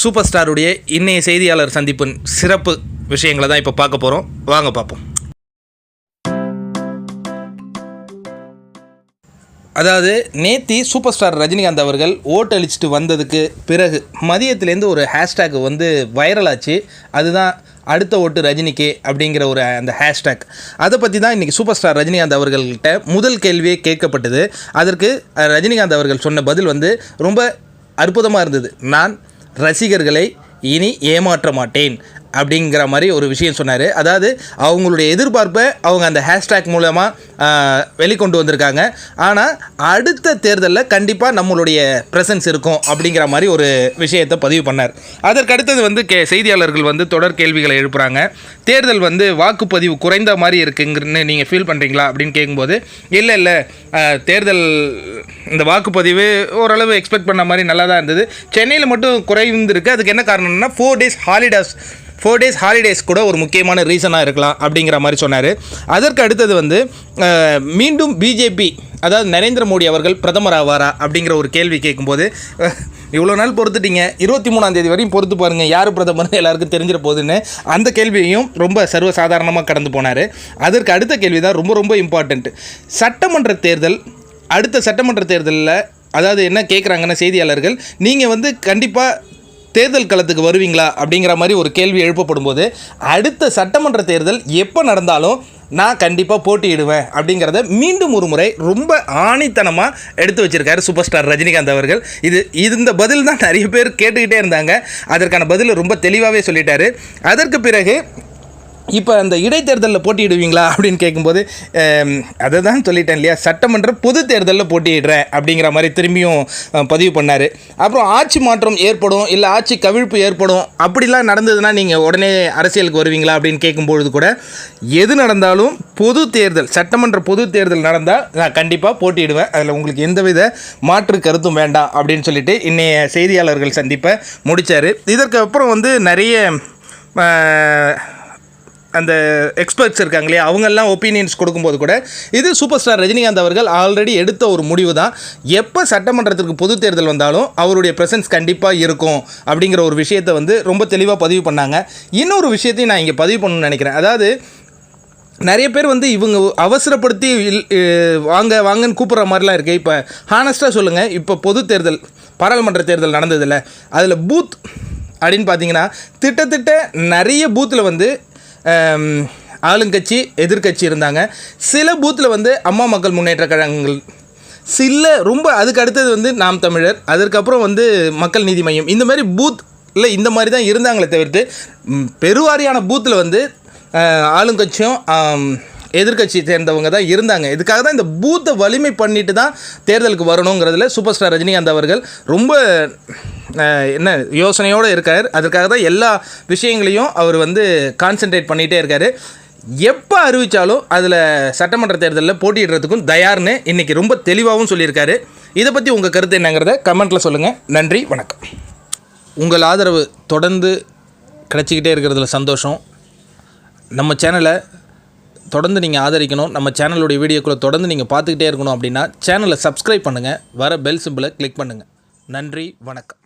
Super ஸ்டாருடைய இன்னைய செய்தியாளர் சந்திப்பின் சிறப்பு விஷயங்களை தான் இப்போ பார்க்க போகிறோம் வாங்க பார்ப்போம். அதாவது நேத்தி சூப்பர் ஸ்டார் ரஜினிகாந்த் அவர்கள் ஓட்டழிச்சிட்டு வந்ததுக்கு பிறகு மதியத்துலேருந்து ஒரு ஹேஷ்டேக் வந்து வைரல் ஆச்சு அதுதான் அடுத்த ஓட்டு ரஜினிக்கு அப்படிங்கிற ஒரு அந்த ஹேஷ்டேக். அதை பற்றி தான் இன்றைக்கி சூப்பர் ஸ்டார் ரஜினிகாந்த் அவர்கள்ட்ட முதல் கேள்வியே கேட்கப்பட்டது. அதற்கு ரஜினிகாந்த் அவர்கள் சொன்ன பதில் வந்து ரொம்ப அற்புதமாக இருந்தது. நான் ரசிகர்களை இனி ஏமாற்ற மாட்டேன் அப்படிங்கிற மாதிரி ஒரு விஷயம் சொன்னார். அதாவது அவங்களுடைய எதிர்பார்ப்பை அவங்க அந்த ஹேஷ்டேக் மூலமாக வெளிக்கொண்டு வந்திருக்காங்க. ஆனால் அடுத்த தேர்தலில் கண்டிப்பாக நம்மளுடைய ப்ரெசன்ஸ் இருக்கும் அப்படிங்கிற மாதிரி ஒரு விஷயத்தை பதிவு பண்ணார். அதற்கு அடுத்தது வந்து கே செய்தியாளர்கள் வந்து தொடர் கேள்விகளை எழுப்புகிறாங்க தேர்தல் வந்து வாக்குப்பதிவு குறைந்த மாதிரி இருக்குங்கன்னு நீங்கள் ஃபீல் பண்ணுறீங்களா அப்படின்னு கேட்கும்போது இல்லை இல்லை தேர்தல் இந்த வாக்குப்பதிவு ஓரளவு எக்ஸ்பெக்ட் பண்ண மாதிரி நல்லா தான் இருந்தது. சென்னையில் மட்டும் குறைந்திருக்கு அதுக்கு என்ன காரணம்னா four days holidays four days holidays கூட ஒரு முக்கியமான ரீசனாக இருக்கலாம் அப்படிங்கிற மாதிரி சொன்னார். அதற்கு அடுத்தது வந்து மீண்டும் பிஜேபி அதாவது நரேந்திர மோடி அவர்கள் பிரதமர் ஆவாரா அப்படிங்கிற ஒரு கேள்வி கேட்கும்போது இவ்வளோ நாள் பொறுத்துட்டீங்க. இருபத்தி மூணாம் தேதி வரையும் பொறுத்து பாருங்கள் யார் பிரதமர் எல்லாருக்கும் தெரிஞ்சிட போகுதுன்னு அந்த கேள்வியையும் ரொம்ப சர்வசாதாரணமாக கடந்து போனார். அதற்கு அடுத்த கேள்வி தான் ரொம்ப ரொம்ப இம்பார்ட்டண்ட் சட்டமன்ற தேர்தல் அடுத்த சட்டமன்ற தேர்தலில் அதாவது என்ன கேட்குறாங்கன்னா செய்தியாளர்கள் நீங்கள் வந்து கண்டிப்பாக தேர்தல் களத்துக்கு வருவீங்களா அப்படிங்கிற மாதிரி ஒரு கேள்வி எழுப்பப்படும் போது அடுத்த சட்டமன்ற தேர்தல் எப்போ நடந்தாலும் நான் கண்டிப்பாக போட்டியிடுவேன் அப்படிங்கிறத மீண்டும் ஒரு முறை ரொம்ப ஆணித்தனமாக எடுத்து வச்சுருக்காரு சூப்பர் ஸ்டார் ரஜினிகாந்த் அவர்கள். இது இது இந்த பதில் தான் நிறைய பேர் கேட்டுக்கிட்டே இருந்தாங்க. அதற்கான பதில் ரொம்ப தெளிவாகவே சொல்லிட்டாரு. அதற்கு பிறகு இப்போ அந்த இடைத்தேர்தலில் போட்டியிடுவீங்களா அப்படின்னு கேட்கும்போது அதை தான் சொல்லிட்டேன் இல்லையா? சட்டமன்ற பொது தேர்தலில் போட்டியிடுறேன் அப்படிங்கிற மாதிரி திரும்பியும் பதிவு பண்ணார். அப்புறம் ஆட்சி மாற்றம் ஏற்படும் இல்லை ஆட்சி கவிழ்ப்பு ஏற்படும் அப்படிலாம் நடந்ததுன்னா நீங்கள் உடனே அரசியலுக்கு வருவீங்களா அப்படின்னு கேட்கும்பொழுது கூட எது நடந்தாலும் பொது தேர்தல் சட்டமன்ற பொது தேர்தல் நடந்தால் நான் கண்டிப்பாக போட்டியிடுவேன். அதில் உங்களுக்கு எந்தவித மாற்று கருத்தும் வேண்டாம் அப்படின்னு சொல்லிட்டு இன்றைய செய்தியாளர்கள் சந்திப்பை முடித்தார் இதற்கு அப்புறம் வந்து நிறைய அந்த எக்ஸ்பர்ட்ஸ் இருக்காங்க இல்லையா அவங்கெல்லாம் ஒப்பீனியன்ஸ் கொடுக்கும்போது கூட இது சூப்பர் ஸ்டார் ரஜினிகாந்த் அவர்கள் ஆல்ரெடி எடுத்த ஒரு முடிவு தான் எப்போ சட்டமன்றத்திற்கு பொது தேர்தல் வந்தாலும் அவருடைய ப்ரெசன்ஸ் கண்டிப்பாக இருக்கும் அப்படிங்கிற ஒரு விஷயத்தை வந்து ரொம்ப தெளிவாக பதிவு பண்ணாங்க. இன்னொரு விஷயத்தையும் நான் இங்கே பதிவு பண்ணணும்னு நினைக்கிறேன். அதாவது நிறைய பேர் வந்து இவங்க அவசரப்படுத்தி வாங்க வாங்கன்னு கூப்பிட்ற மாதிரிலாம் இருக்குது இப்போ ஹானஸ்ட்டாக சொல்லுங்கள் இப்போ பொது தேர்தல் பாராளுமன்ற தேர்தல் நடந்ததில்ல அதில் பூத் அப்படின்னு பார்த்தீங்கன்னா திட்டத்திட்ட நிறைய பூத்தில் வந்து ஆளுங்கட்சி எதிர்க்கட்சி இருந்தாங்க. சில பூத்தில் வந்து அம்மா மக்கள் முன்னேற்ற கழகங்கள். சில ரொம்ப அதுக்கு அடுத்தது வந்து நாம் தமிழர் அதற்கப்புறம் வந்து மக்கள் நீதி மையம். இந்த மாதிரி பூத் இல்லை இந்த மாதிரி தான் இருந்தாங்களே தவிர்த்து பெருவாரியான பூத்தில் வந்து ஆளுங்கட்சியும் ஆம், எதிர்க்கட்சி சேர்ந்தவங்க தான் இருந்தாங்க. இதுக்காக தான் இந்த பூத்தை வலிமை பண்ணிட்டு தான் தேர்தலுக்கு வரணுங்கிறதுல சூப்பர் ஸ்டார் ரஜினிகாந்த் அவர்கள் ரொம்ப என்ன யோசனையோடு இருக்கார். அதற்காக தான் எல்லா விஷயங்களையும் அவர் வந்து கான்சென்ட்ரேட் பண்ணிகிட்டே இருக்கார். எப்போ அறிவித்தாலும் அதில் சட்டமன்ற தேர்தலில் போட்டியிடுறதுக்கும் தயார்னு இன்றைக்கி ரொம்ப தெளிவாகவும் சொல்லியிருக்காரு. இதை பற்றி உங்கள் கருத்து என்னங்கிறத கமெண்ட்டில் சொல்லுங்கள் நன்றி வணக்கம். உங்கள் ஆதரவு தொடர்ந்து கிடச்சிக்கிட்டே இருக்கிறதுல சந்தோஷம். நம்ம சேனலை தொடர்ந்து நீங்கள் ஆதரிக்கணும். நம்ம சேனலுடைய வீடியோக்களை தொடர்ந்து நீங்கள் பார்த்துக்கிட்டே இருக்கணும் அப்படின்னா சேனலை சப்ஸ்கிரைப் பண்ணுங்கள் வர பெல் சிம்பிளை கிளிக் பண்ணுங்கள் நன்றி வணக்கம்.